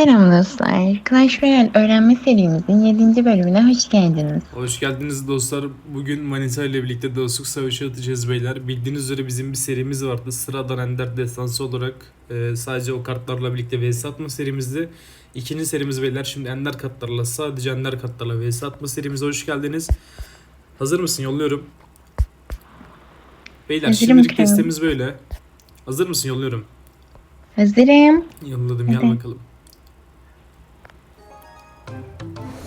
Selam dostlar. Clash Royale öğrenme serimizin 7. bölümüne hoş geldiniz. Hoş geldiniz dostlar. Bugün Manita ile birlikte dostluk savaşı atacağız beyler. Bildiğiniz üzere bizim bir serimiz vardı. Sıradan Ender Destansı olarak e, sadece o kartlarla birlikte vs atma serimizdi. İkinci serimiz beyler şimdi Ender kartlarla sadece Ender kartlarla vs atma serimize hoş geldiniz. Hazır mısın? Yolluyorum. Beyler Hazırım şimdilik kral. testimiz böyle. Hazır mısın? Yolluyorum. Hazırım. Yolladım gel bakalım.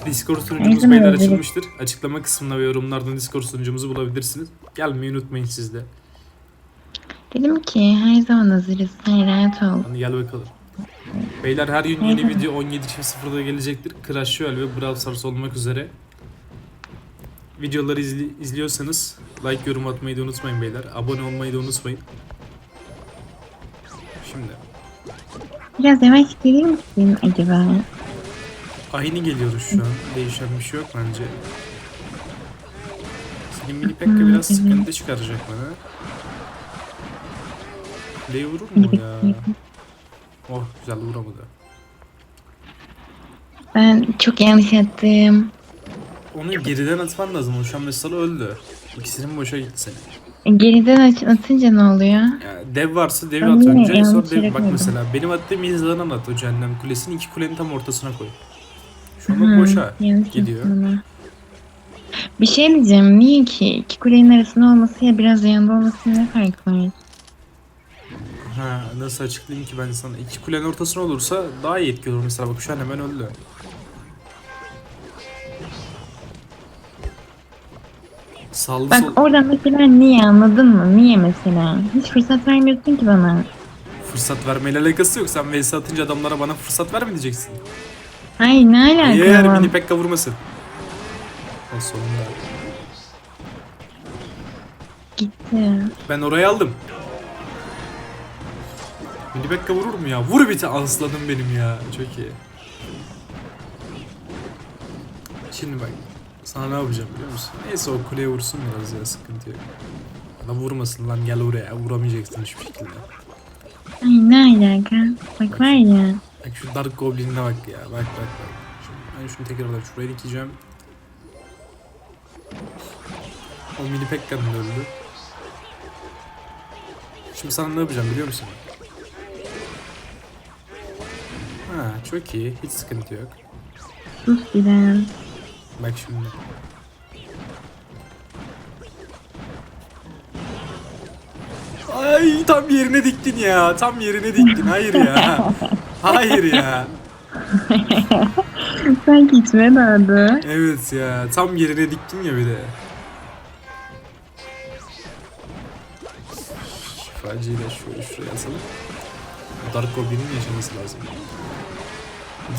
Discord sunucumuz beyler açılmıştır. Açıklama kısmında ve yorumlardan Discord sunucumuzu bulabilirsiniz. Gelmeyi unutmayın siz de. Dedim ki her zaman hazırız. Sen rahat ol. Hadi gel bakalım. Beyler her gün yeni video 17.00'da gelecektir. Crash Royale ve Brawl Stars olmak üzere. Videoları izli- izliyorsanız like yorum atmayı da unutmayın beyler. Abone olmayı da unutmayın. Şimdi Biraz yavaş gelir misin acaba? Aynı geliyoruz şu an. Değişen bir şey yok bence. Senin mini pekka biraz sıkıntı çıkaracak bana. Kuleyi vurur mu ya? Oh güzel vuramadı. Ben çok yanlış attım. Onu geriden atman lazım. O şu an mesela öldü. İkisinin boşa gitti senin. Geriden aç atınca ne oluyor? Ya dev varsa devi Ben at yine önce. Sonra yanlış dev yere bak mesela. Benim attığım izlanan at o cehennem kulesini iki kulenin tam ortasına koy. Şu an Hı, bak boşa yanlış gidiyor. yaptım. Bir şey diyeceğim. Niye ki? İki kulenin arasında olması ya biraz yanında olması ne fark var? Ha nasıl açıklayayım ki ben sana? İki kulenin ortasına olursa daha iyi etki olur. Mesela bak şu an hemen öldü. Saldı Bak sol. oradan mesela niye anladın mı? Niye mesela? Hiç fırsat vermiyorsun ki bana. Fırsat vermeyle alakası yok. Sen vs atınca adamlara bana fırsat verme diyeceksin. Ay ne alaka var? mini pekka vurmasın. O sonunda. Gitti. Ben orayı aldım. Mini pekka vurur mu ya? Vur bir tane aslanım benim ya. Çok iyi. Şimdi bak. Sana ne yapacağım biliyor musun? Neyse o kuleye vursun biraz ya sıkıntı yok. Bana vurmasın lan gel oraya. Vuramayacaksın hiçbir şekilde. Ay ne alaka? Bak var ya. Bak şu Dark Goblin'ine bak ya. Bak bak bak. Şimdi ben şunu tekrardan şuraya dikeceğim. O mini Pekka'nın da öldü. Şimdi sana ne yapacağım biliyor musun? Ha çok iyi. Hiç sıkıntı yok. Sus biraz. Bak şimdi. Ay tam yerine diktin ya. Tam yerine diktin. Hayır ya. Hayır ya. Sanki içime dağıldı. Evet ya tam yerine diktin ya bir de. Şifacıyı da şöyle şuraya asalım. Dark Goblin'in yaşaması lazım.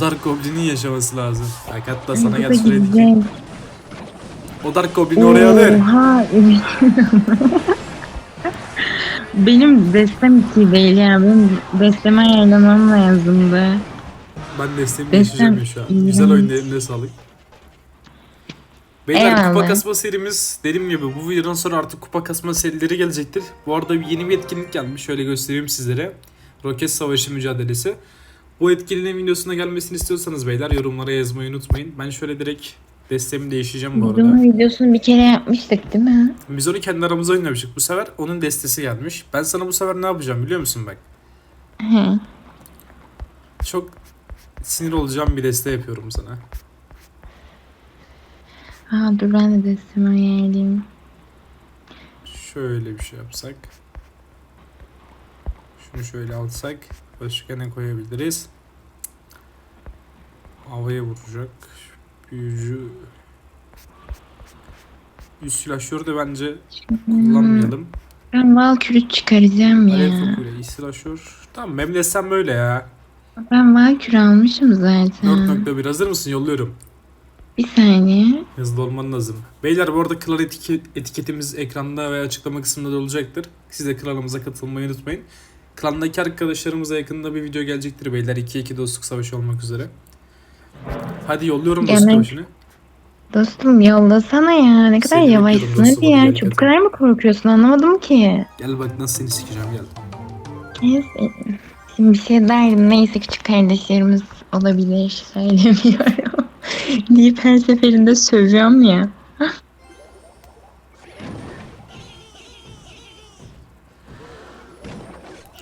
Dark Goblin'in yaşaması lazım. Bak hatta sana gel şuraya dikeyim. O Dark Goblin'i oraya alır. Oha. Benim destem iki değil ya. Benim destemi ayarlamam lazımdı. Ben desteğimi Destem yaşayacağım ya şu an. Güzel iğrenç. oyun eline sağlık. Beyler kupa Eyvallah. kasma serimiz dediğim gibi bu videodan sonra artık kupa kasma serileri gelecektir. Bu arada bir yeni bir etkinlik gelmiş. Şöyle göstereyim sizlere. Roket Savaşı mücadelesi. Bu etkinliğin videosuna gelmesini istiyorsanız beyler yorumlara yazmayı unutmayın. Ben şöyle direkt desteğimi değişeceğim bu arada. Bunun videosunu bir kere yapmıştık değil mi? Biz onu kendi aramızda oynamıştık. Bu sefer onun destesi gelmiş. Ben sana bu sefer ne yapacağım biliyor musun bak. Hı. Çok sinir olacağım bir deste yapıyorum sana. Aa dur ben de destemi ayarlayayım. Şöyle bir şey yapsak. Şunu şöyle alsak. Başka ne koyabiliriz? Havaya vuracak. Büyücü. Üst silahşörü de bence kullanmayalım. Ben Valkür'ü çıkaracağım ya. Alev topuyla iyi silahşör. Tamam benim destem böyle ya. Ben Valkür almışım zaten. 4.1 hazır mısın? Yolluyorum. Bir saniye. Hızlı olman lazım. Beyler bu arada klan etike- etiketimiz ekranda ve açıklama kısmında da olacaktır. Siz de klanımıza katılmayı unutmayın. Klandaki arkadaşlarımıza yakında bir video gelecektir beyler. 2-2 dostluk savaşı olmak üzere. Hadi yolluyorum dostluk Yemek. savaşını. Dostum yollasana ya. Ne kadar Seni yavaşsın bekliyorum dostum, hadi ya. gel, Çok bu kadar mı korkuyorsun anlamadım ki. Gel bak nasıl seni sikeceğim gel. Neyse. Şimdi bir şey derdim. Neyse küçük kardeşlerimiz olabilir. Söylemiyorum. deyip her seferinde sövüyorum ya.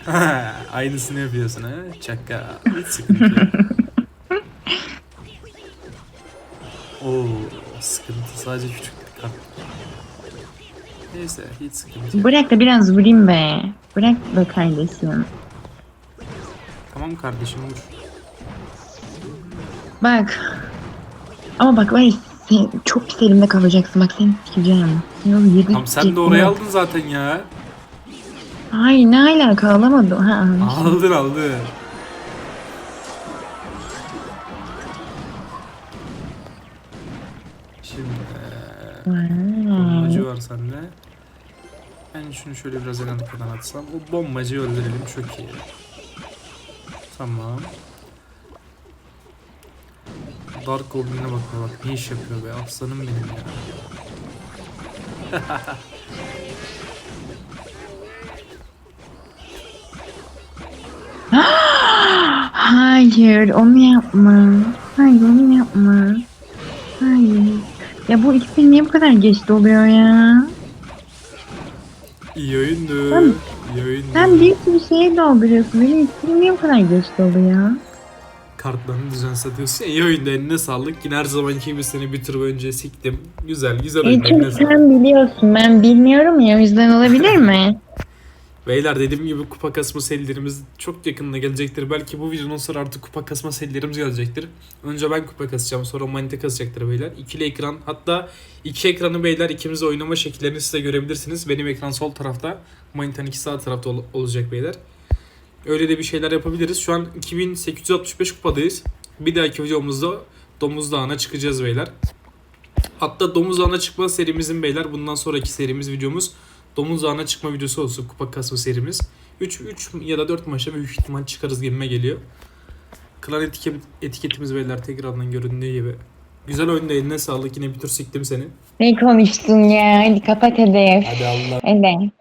Aynısını yapıyorsun ha. Çaka. Hiç sıkıntı yok. sıkıntı sadece küçük bir kart. Neyse hiç sıkıntı yok. Bırak da biraz vurayım be. Bırak be kardeşim. Tamam kardeşim vur. Bak. Ama bak var ya sen çok pis elimde kalacaksın. Bak seni sikeceğim. Sen o yedi Tamam sen de oraya aldın zaten ya. Hayır ne alaka alamadım. Ha. Aldın aldın. Şimdi eee, bombacı var sende. Ben şunu şöyle biraz en arkadan atsam. O bombacıyı öldürelim çok iyi. Tamam. Dark Goblin'e bak bak ne iş yapıyor be aslanım benim ya. Hayır onu yapma. Hayır onu yapma. Hayır. Ya bu iksir niye bu kadar geç doluyor ya? İyi oyundu. Sen- İyi oyundu. Sen bir sürü şey dolduruyorsun. Benim iksirim niye bu kadar geç doluyor? Kartlarını düzen satıyorsun. İyi oyunda eline sağlık. Yine her zamanki gibi seni bir tur önce siktim. Güzel güzel E eline çünkü sağlık. sen biliyorsun ben bilmiyorum ya o yüzden olabilir mi? Beyler dediğim gibi kupa kasma serilerimiz çok yakında gelecektir. Belki bu videonun sonra artık kupa kasma serilerimiz gelecektir. Önce ben kupa kasacağım sonra manita kasacaktır beyler. İkili ekran hatta iki ekranı beyler ikimiz de oynama şekillerini size görebilirsiniz. Benim ekran sol tarafta manitanın iki sağ tarafta ol- olacak beyler. Öyle de bir şeyler yapabiliriz. Şu an 2865 kupadayız. Bir dahaki videomuzda Domuz Dağı'na çıkacağız beyler. Hatta Domuz Dağı'na çıkma serimizin beyler bundan sonraki serimiz videomuz Domuz Dağı'na çıkma videosu olsun kupa kasma serimiz. 3 3 ya da 4 maça büyük ihtimal çıkarız gibime geliyor. Klan etiket, etiketimiz beyler tekrardan göründüğü gibi. Güzel oyunda eline sağlık yine bir tur siktim seni. Ne konuştun ya? Hadi kapat hadi. Hadi Allah. Hadi.